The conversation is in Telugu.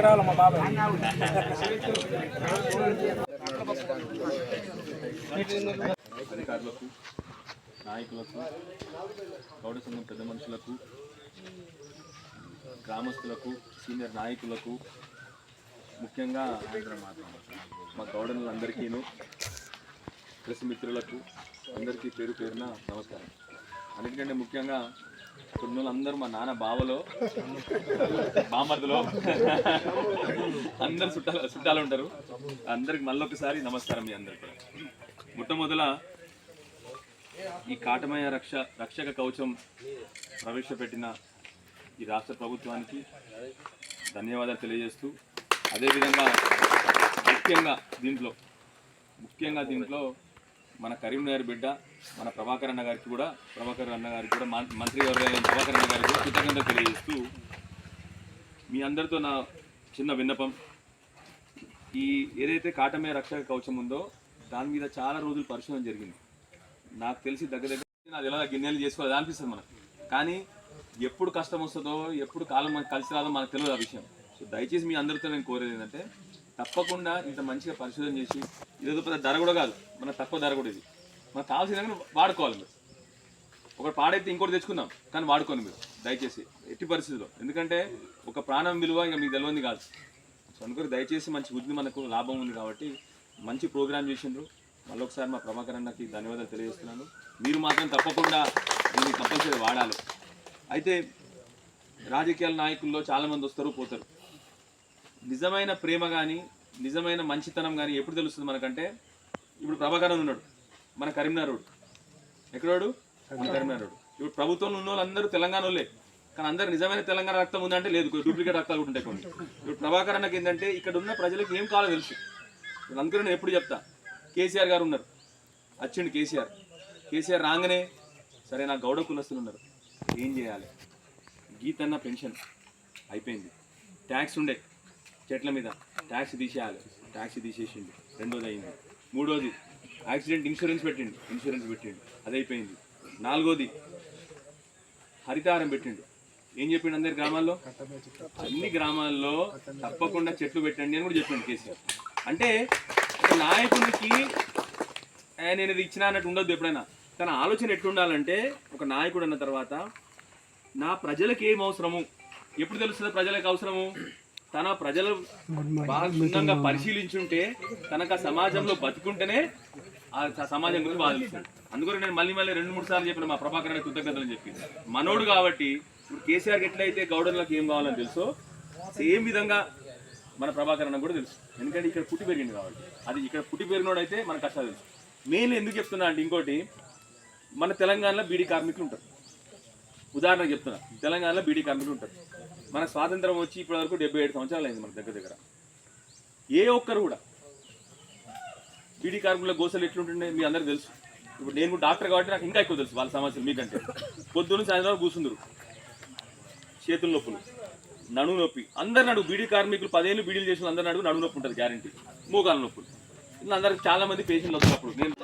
మా బాబాయ్? అధికారులకు నాయకులకు గౌడ సంఘం పెద్ద మనుషులకు గ్రామస్తులకు సీనియర్ నాయకులకు ముఖ్యంగా మా గౌడలందరికీను ప్రెస్ మిత్రులకు అందరికీ పేరు పేరున నమస్కారం. అన్నిటికంటే ముఖ్యంగా కొన్ని అందరూ మా నాన్న బావలో బామర్దులో. అందరు చుట్టాలు చుట్టాలు ఉంటారు. అందరికి మళ్ళొకసారి నమస్కారం మీ అందరికి. మొట్టమొదల ఈ కాటమయ రక్ష రక్షక కవచం ప్రవేశపెట్టిన ఈ రాష్ట్ర ప్రభుత్వానికి ధన్యవాదాలు తెలియజేస్తూ అదేవిధంగా ముఖ్యంగా దీంట్లో ముఖ్యంగా దీంట్లో మన కరీంనగర్ బిడ్డ మన ప్రభాకర్ అన్న గారికి కూడా ప్రభాకర్ అన్న గారికి కూడా మంత్రి గారు ప్రభాకర్ అన్న గారికి కూడా కృతజ్ఞత తెలియజేస్తూ మీ అందరితో నా చిన్న విన్నపం. ఈ ఏదైతే కాటమే రక్షక కవచం ఉందో దాని మీద చాలా రోజులు పరిశోధన జరిగింది. నాకు తెలిసి దగ్గర దగ్గర నాది ఎలా గిన్నెలు చేసుకోవాలి అనిపిస్తుంది మనకు. కానీ ఎప్పుడు కష్టం వస్తుందో ఎప్పుడు కాలం మనకు కలిసి రాదో మనకు తెలియదు ఆ విషయం. సో దయచేసి మీ అందరితో నేను కోరేది ఏంటంటే తప్పకుండా ఇంత మంచిగా పరిశోధన చేసి ఇదేదో పెద్ద ధర కూడా కాదు. మన తక్కువ ధర కూడా ఇది. మనకు కావాల్సిన విధంగా వాడుకోవాలి మీరు. ఒకటి పాడైతే ఇంకోటి తెచ్చుకుందాం కానీ వాడుకోండి మీరు. దయచేసి ఎట్టి పరిస్థితిలో ఎందుకంటే ఒక ప్రాణం విలువ ఇంకా మీకు తెలియంది కాదు. సో అందుకని దయచేసి మంచి బుద్ధి మనకు లాభం ఉంది కాబట్టి మంచి ప్రోగ్రామ్ చేసిండ్రు. మళ్ళీ ఒకసారి మా ప్రభాకర్ అన్నకి ధన్యవాదాలు తెలియజేస్తున్నాను. మీరు మాత్రం తప్పకుండా దీన్ని కంపల్సరీ వాడాలి. అయితే రాజకీయాల నాయకుల్లో చాలామంది వస్తారు పోతారు. నిజమైన ప్రేమ కానీ నిజమైన మంచితనం కానీ ఎప్పుడు తెలుస్తుంది మనకంటే? ఇప్పుడు ప్రభాకర్ అని ఉన్నాడు మన కరీంనగర్ రోడ్. ఎక్కడోడు మన కరీంనగర్. రోడ్. ఇప్పుడు ప్రభుత్వంలో ఉన్న వాళ్ళందరూ తెలంగాణ వాళ్ళే. కానీ అందరు నిజమైన తెలంగాణ రక్తం ఉందంటే లేదు డూప్లికేట్ రక్తాలు కూడా ఉంటాయి కొన్ని. ఇప్పుడు ప్రభాకర్ అన్నకి ఏంటంటే ఇక్కడ ఉన్న ప్రజలకు ఏం కావాలో తెలుసు. అందుకని నేను ఎప్పుడు చెప్తా. కేసీఆర్ గారు ఉన్నారు. వచ్చిండు కేసీఆర్. కేసీఆర్ రాగానే సరే నా గౌడ కులస్తులు ఉన్నారు. ఏం చేయాలి? గీతన్న పెన్షన్ అయిపోయింది. ట్యాక్స్ ఉండే. చెట్ల మీద ట్యాక్స్ తీసేయాలి. ట్యాక్స్ తీసేసిండు. రెండోది అయింది మూడోది యాక్సిడెంట్ ఇన్సూరెన్స్ పెట్టిండు. ఇన్సూరెన్స్ పెట్టిండు. అది అయిపోయింది నాలుగోది హరితారం పెట్టిండు. ఏం చెప్పిండు అందరి గ్రామాల్లో? అన్ని గ్రామాల్లో తప్పకుండా చెట్లు పెట్టండి అని కూడా చెప్పిండు కేసీఆర్. అంటే నాయకునికి నేను ఇది ఇచ్చిన అన్నట్టు ఉండదు ఎప్పుడైనా. తన ఆలోచన ఎట్లుండాలంటే ఒక నాయకుడు అన్న తర్వాత నా ప్రజలకు ఏం అవసరము? ఎప్పుడు తెలుస్తుంది ప్రజలకు అవసరము? తన ప్రజలు బాగా క్షుణ్ణంగా పరిశీలించుంటే తనకు ఆ సమాజంలో బతుకుంటేనే ఆ సమాజం గురించి బాగా తెలుస్తుంది. అందుకని నేను మళ్ళీ మళ్ళీ రెండు మూడు సార్లు చెప్పిన మా ప్రభాకర్ అనే కృతజ్ఞతలు చెప్పి మనోడు కాబట్టి ఇప్పుడు కేసీఆర్కి ఎట్లయితే గౌడన్లకు ఏం కావాలని తెలుసో సేమ్ విధంగా మన ప్రభాకర్ అన్న కూడా తెలుసు. ఎందుకంటే ఇక్కడ పుట్టి పెరిగింది కాబట్టి. అది ఇక్కడ పుట్టి పెరిగినోడు అయితే మన కష్టాలు తెలుసు. మెయిన్ ఎందుకు చెప్తున్నా అంటే ఇంకోటి మన తెలంగాణలో బీడీ కార్మికులు ఉంటారు. ఉదాహరణకు చెప్తున్నా తెలంగాణలో బీడీ కార్మికులు ఉంటారు. మన స్వాతంత్రం వచ్చి ఇప్పటి వరకు డెబ్బై ఏడు సంవత్సరాలు అయింది మన దగ్గర దగ్గర. ఏ ఒక్కరు కూడా బీడీ కార్మికుల గోసలు ఎట్లుంటుండే మీ అందరికి తెలుసు. ఇప్పుడు నేను కూడా డాక్టర్ కాబట్టి నాకు ఇంకా ఎక్కువ తెలుసు వాళ్ళ సమస్యలు మీకంటే. పొద్దున్న సాయంత్రం వరకు కూర్చుందరు. చేతుల నొప్పులు నడుము నొప్పి. అందరు నడుగు బీడీ కార్మికులు పదేళ్ళు బీడీలు చేసిన అందరు నడుగు నడుము నొప్పి ఉంటుంది గ్యారంటీ మోకాల నొప్పులు. ఇలా అందరికి చాలా మంది పేషెంట్లు వస్తున్నప్పుడు నేను